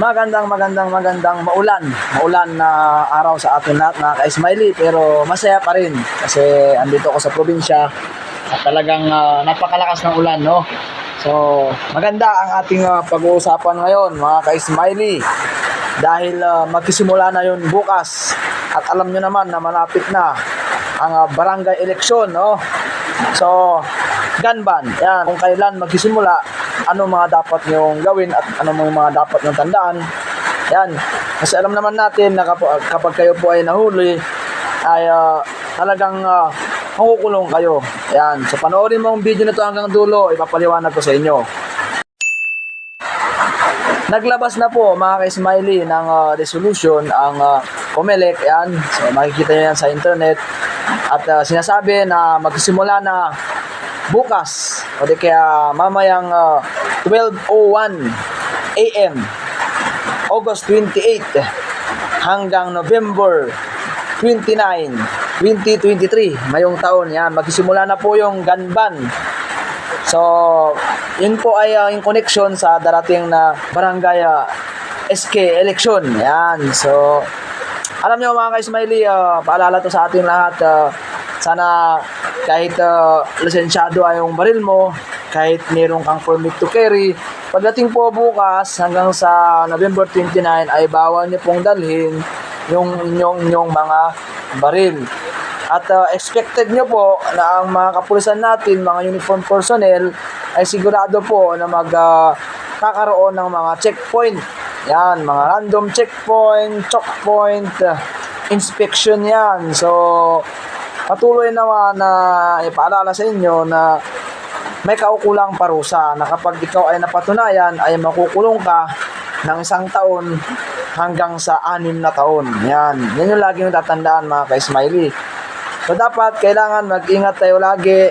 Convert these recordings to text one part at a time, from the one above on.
Magandang, magandang, magandang maulan. Maulan na araw sa atin lahat mga ka-Smiley. Pero masaya pa rin kasi andito ako sa probinsya at talagang ah, napakalakas ng ulan, no? So, maganda ang ating ah, pag-uusapan ngayon mga ka-Smiley. Dahil ah, magsisimula na yun bukas. At alam nyo naman na malapit na ang ah, barangay election, no? So, gun ban. Yan, kung kailan magsisimula, ano mga dapat nyong gawin at ano mga dapat nyong tandaan. Yan. Kasi alam naman natin na kapag, kayo po ay nahuli, ay ah, talagang uh, makukulong kayo. Yan. So, panoorin mo ang video na to hanggang dulo, ipapaliwanag ko sa inyo. Naglabas na po mga ka-smiley ng ah, resolution ang uh, Comelec. Yan. So, makikita nyo yan sa internet. At ah, sinasabi na magsisimula na bukas. O di kaya mamayang ah, 12.01 AM August 28 hanggang November 29 2023 mayong taon yan. Magsisimula na po yung gun ban so yun po ay ah, in connection sa darating na barangay ah, SK election. Yan. So alam niyo mga ka-smiley, ah, paalala to sa ating lahat. ah, sana kahit uh, lisensyado ay yung baril mo, kahit meron kang permit to carry, pagdating po bukas hanggang sa November 29 ay bawal niyo pong dalhin yung inyong, inyong mga baril. At ah, expected nyo po na ang mga kapulisan natin, mga uniform personnel, ay sigurado po na mag ah, kakaroon ng mga checkpoint. Yan, mga random checkpoint, choke point, ah, inspection yan. So, patuloy naman na ipaalala sa inyo na may kaukulang parusa na kapag ikaw ay napatunayan ay makukulong ka ng isang taon hanggang sa anim na taon. Yan. Yan yung lagi yung tatandaan mga ka-smiley. So dapat kailangan mag-ingat tayo lagi.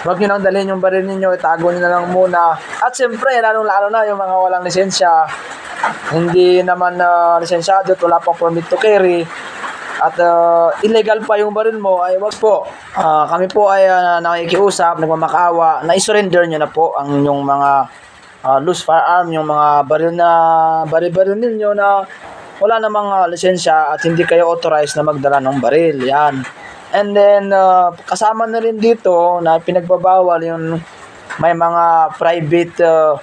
Huwag nyo nang dalhin yung baril ninyo, itago nyo na lang muna. At siyempre, lalong-lalo na yung mga walang lisensya, hindi naman na lisensyado at wala pang permit to carry, at uh, illegal pa yung baril mo, ay wag po. Ah, kami po ay uh, nakikiusap, nagmamakaawa, na isurrender nyo na po ang inyong mga ah, loose firearm, yung mga baril na baril-baril ninyo na wala namang ah, lisensya at hindi kayo authorized na magdala ng baril. Yan. And then, ah, kasama na rin dito na pinagbabawal yung may mga private ah,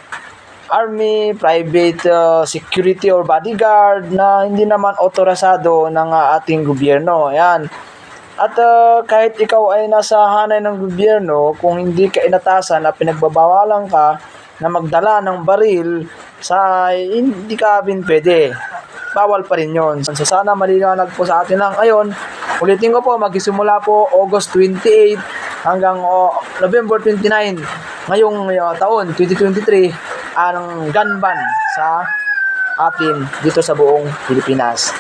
army, private uh, security or bodyguard na hindi naman otorisado ng uh, ating gobyerno. Ayan. At uh, kahit ikaw ay nasa hanay ng gobyerno, kung hindi ka inatasan na pinagbabawalan ka na magdala ng baril, sa hindi ka bin pwede. Bawal pa rin yun. So sana maliwanag po sa atin lang. Ngayon, ulitin ko po, magsisimula po August 28 hanggang oh, November 29 ngayong uh, taon, 2023 gun ban sa atin dito sa buong Pilipinas.